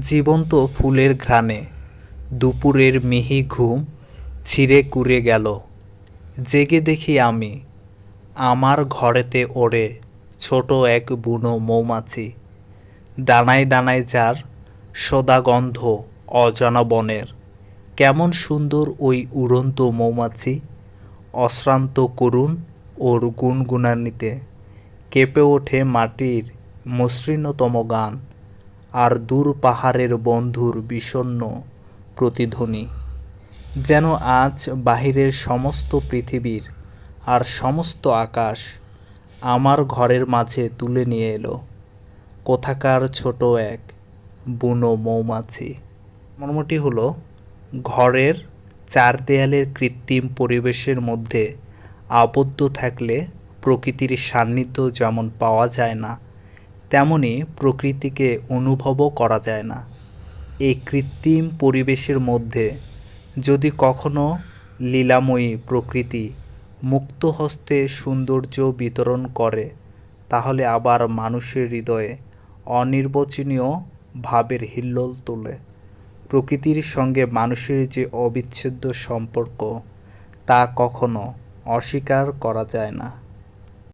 জীবন্ত ফুলের ঘ্রাণে। দুপুরের মিহি ঘুম ছিঁড়ে কুড়ে গেল। জেগে দেখি আমি, আমার ঘরেতে ওড়ে ছোট এক বুনো মৌমাছি। ডানায় ডানায় যার সদাগন্ধ অজানা বনের। কেমন সুন্দর ওই উড়ন্ত মৌমাছি, অশ্রান্ত করুণ ওর গুনগুনানিতে। কেঁপে ওঠে মাটির মসৃণতম গান। আর দূর পাহাড়ের বন্ধুর বিষণ্ণ প্রতিধ্বনি। যেন আজ বাহিরের সমস্ত পৃথিবীর আর সমস্ত আকাশ আমার ঘরের মাঝে তুলে নিয়ে এলো। কোথাকার ছোট এক বুনো মৌমাছি। মর্মটি হলো, ঘরের চার দেয়ালের কৃত্রিম পরিবেশের মধ্যে আবদ্ধ থাকলে প্রকৃতির সান্নিধ্য যেমন পাওয়া যায় না তেমনি প্রকৃতিকে অনুভবও করা যায় না। এই কৃত্রিম পরিবেশের মধ্যে যদি কখনো লীলাময়ী প্রকৃতি মুক্ত হস্তে সৌন্দর্য বিতরণ করে, তাহলে আবার মানুষের হৃদয়ে অনির্বচনীয় ভাবের হিল্লোল তোলে। প্রকৃতির সঙ্গে মানুষের যে অবিচ্ছেদ্য সম্পর্ক, তা কখনো অস্বীকার করা যায় না।